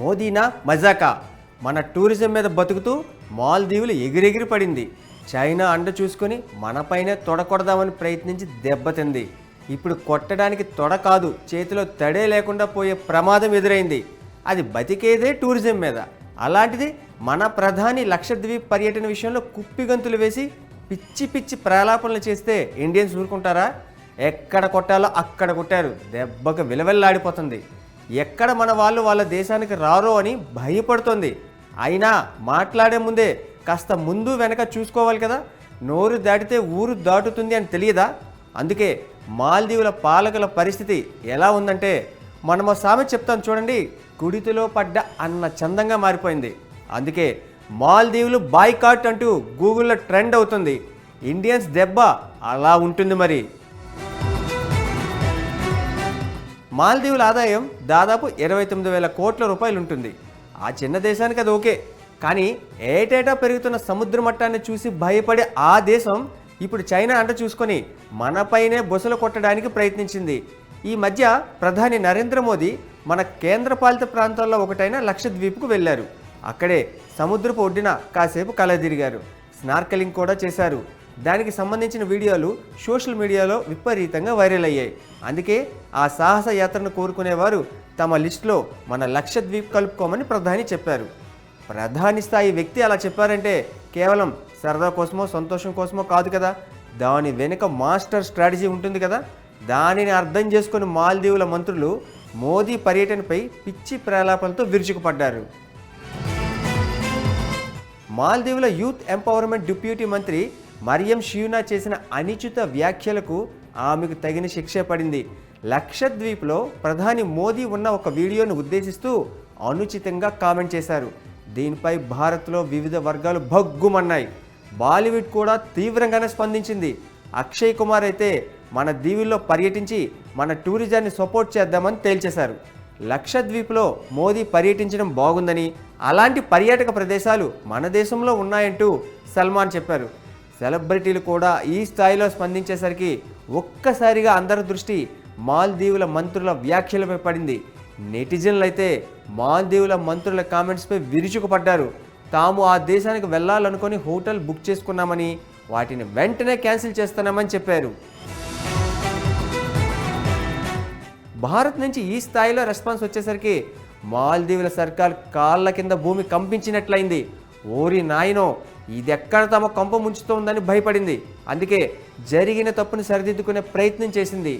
మోదీనా మజాకా? మన టూరిజం మీద బతుకుతూ మాల్దీవులు ఎగిరెగిరి పడింది. చైనా అండ చూసుకొని మనపైనే తొడకొడదామని ప్రయత్నించి దెబ్బతింది ఇప్పుడు కొట్టడానికి తొడ కాదు చేతిలో తడే లేకుండా పోయే ప్రమాదం ఎదురైంది. అది బతికేదే టూరిజం మీద. అలాంటిది మన ప్రధాని లక్షద్వీప్ పర్యటన విషయంలో కుప్పిగంతులు వేసి పిచ్చి పిచ్చి ప్రలాపనలు చేస్తే ఇండియన్స్ ఊరుకుంటారా? ఎక్కడ కొట్టాలో అక్కడ కొట్టారు. దెబ్బకు విలవెల్లాడిపోతుంది. ఎక్కడ మన వాళ్ళు వాళ్ళ దేశానికి రారో అని భయపడుతోంది. అయినా మాట్లాడే ముందే కాస్త ముందు వెనక చూసుకోవాలి కదా. నోరు దాటితే ఊరు దాటుతుంది అని తెలియదా? అందుకే మాల్దీవుల పాలకుల పరిస్థితి ఎలా ఉందంటే మనమో సామె చెప్తాను చూడండి కుడితిలో పడ్డ అన్న చందంగా మారిపోయింది. అందుకే మాల్దీవులు బాయ్కాట్ అంటూ గూగుల్లో ట్రెండ్ అవుతుంది. ఇండియన్స్ దెబ్బ అలా ఉంటుంది మరి. మాల్దీవుల ఆదాయం దాదాపు ఇరవై తొమ్మిది వేల కోట్ల రూపాయలు ఉంటుంది. ఆ చిన్న దేశానికి అది ఓకే. కానీ ఏటేటా పెరుగుతున్న సముద్ర మట్టాన్ని చూసి భయపడే ఆ దేశం ఇప్పుడు చైనా అంట చూసుకొని మనపైనే బొసలు కొట్టడానికి ప్రయత్నించింది. ఈ మధ్య ప్రధాని నరేంద్ర మోదీ మన కేంద్రపాలిత ప్రాంతాల్లో ఒకటైన లక్షద్వీప్కు వెళ్ళారు. అక్కడే సముద్రపు ఒడ్డున కాసేపు కలదిరిగారు. స్నార్కెలింగ్ కూడా చేశారు. దానికి సంబంధించిన వీడియోలు సోషల్ మీడియాలో విపరీతంగా వైరల్ అయ్యాయి. అందుకే ఆ సాహస యాత్రను కోరుకునేవారు తమ లిస్టులో మన లక్షద్వీప్ కలుపుకోమని ప్రధాని చెప్పారు. ప్రధాని స్థాయి వ్యక్తి అలా చెప్పారంటే కేవలం సరదా కోసమో సంతోషం కోసమో కాదు కదా. దాని వెనుక మాస్టర్ స్ట్రాటజీ ఉంటుంది కదా. దానిని అర్థం చేసుకుని మాల్దీవుల మంత్రులు మోదీ పర్యటనపై పిచ్చి ప్రలాపంతో విరుచుకుపడ్డారు. మాల్దీవుల యూత్ ఎంపవర్మెంట్ డిప్యూటీ మంత్రి మరియం షియూనా చేసిన అనిచిత వ్యాఖ్యలకు ఆమెకు తగిన శిక్ష పడింది. లక్షద్వీప్లో ప్రధాని మోదీ ఉన్న ఒక వీడియోను ఉద్దేశిస్తూ అనుచితంగా కామెంట్ చేశారు. దీనిపై భారత్లో వివిధ వర్గాలు భగ్గుమన్నాయి. బాలీవుడ్ కూడా తీవ్రంగానే స్పందించింది. అక్షయ్ కుమార్ అయితే మన దీవుల్లో పర్యటించి మన టూరిజాన్ని సపోర్ట్ చేద్దామని తేల్చేశారు. లక్షద్వీప్లో మోదీ పర్యటించడం బాగుందని అలాంటి పర్యాటక ప్రదేశాలు మన దేశంలో ఉన్నాయంటూ సల్మాన్ చెప్పారు. సెలబ్రిటీలు కూడా ఈ స్థాయిలో స్పందించేసరికి ఒక్కసారిగా అందరి దృష్టి మాల్దీవుల మంత్రుల వ్యాఖ్యలపై పడింది. నెటిజన్లు అయితే మాల్దీవుల మంత్రుల కామెంట్స్పై విరుచుకుపడ్డారు. తాము ఆ దేశానికి వెళ్ళాలనుకొని హోటల్ బుక్ చేసుకున్నామని వాటిని వెంటనే క్యాన్సిల్ చేస్తున్నామని చెప్పారు. భారత్ నుంచి ఈ స్థాయిలో రెస్పాన్స్ వచ్చేసరికి మాల్దీవుల సర్కార్ కాళ్ళ కింద భూమి కంపించినట్లయింది. ఓరి నాయనో ఇది ఎక్కడ తమ కంప ముంచుతోందని భయపడింది. అందుకే జరిగిన తప్పును సరిదిద్దుకునే ప్రయత్నం చేసింది.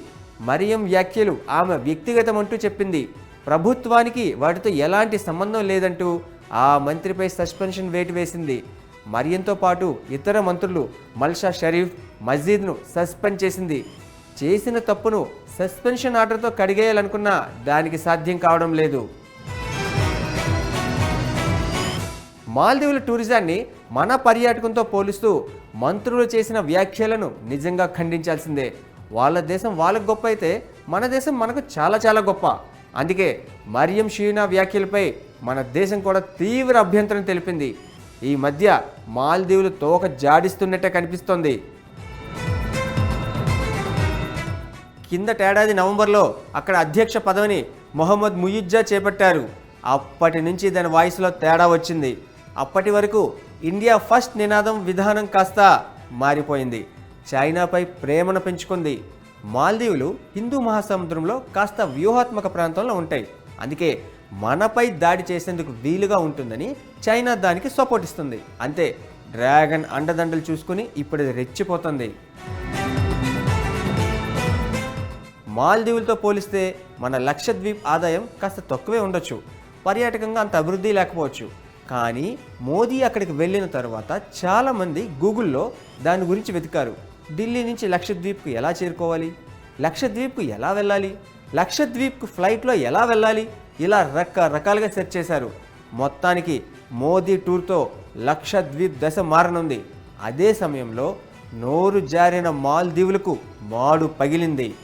మరియం వ్యాఖ్యలు ఆమె వ్యక్తిగతం అంటూ చెప్పింది. ప్రభుత్వానికి వాటితో ఎలాంటి సంబంధం లేదంటూ ఆ మంత్రిపై సస్పెన్షన్ వేటు వేసింది. మరియంతో పాటు ఇతర మంత్రులు మల్షా షరీఫ్ మజీద్ను సస్పెండ్ చేసింది. చేసిన తప్పును సస్పెన్షన్ ఆర్డర్తో కడిగేయాలనుకున్నా దానికి సాధ్యం కావడం లేదు. మాల్దీవుల టూరిజాన్ని మన పర్యాటకంతో పోలుస్తూ మంత్రులు చేసిన వ్యాఖ్యలను నిజంగా ఖండించాల్సిందే. వాళ్ళ దేశం వాళ్ళకు గొప్ప అయితే మన దేశం మనకు చాలా చాలా గొప్ప. అందుకే మరియం షీనా వ్యాఖ్యలపై మన దేశం కూడా తీవ్ర అభ్యంతరం తెలిపింది. ఈ మధ్య మాల్దీవులు తోక జాడిస్తున్నట్టే కనిపిస్తోంది. కిందటేడాది నవంబర్లో అక్కడ అధ్యక్ష పదవిని మొహమ్మద్ ముయిజ్జా చేపట్టారు. అప్పటి నుంచి దాని వాయిస్లో తేడా వచ్చింది. అప్పటి వరకు ఇండియా ఫస్ట్ నినాదం విధానం కాస్త మారిపోయింది. చైనాపై ప్రేమను పెంచుకుంది. మాల్దీవులు హిందూ మహాసముద్రంలో కాస్త వ్యూహాత్మక ప్రాంతంలో ఉంటాయి. అందుకే మనపై దాడి చేసేందుకు వీలుగా ఉంటుందని చైనా దానికి సపోర్ట్ ఇస్తుంది. అంతే డ్రాగన్ అండదండలు చూసుకుని ఇప్పుడు రెచ్చిపోతుంది. మాల్దీవులతో పోలిస్తే మన లక్షద్వీప్ ఆదాయం కాస్త తక్కువే ఉండొచ్చు. పర్యాటకంగా అంత అభివృద్ధి లేకపోవచ్చు. కానీ మోదీ అక్కడికి వెళ్ళిన తర్వాత చాలామంది గూగుల్లో దాని గురించి వెతికారు. ఢిల్లీ నుంచి లక్షద్వీప్కు ఎలా చేరుకోవాలి? లక్షద్వీప్కు ఎలా వెళ్ళాలి? లక్షద్వీప్కు ఫ్లైట్లో ఎలా వెళ్ళాలి? ఇలా రకరకాలుగా సెర్చ్ చేశారు. మొత్తానికి మోదీ టూర్తో లక్షద్వీప్ దశ మారనుంది. అదే సమయంలో నోరు జారిన మాల్దీవులకు మాడు పగిలింది.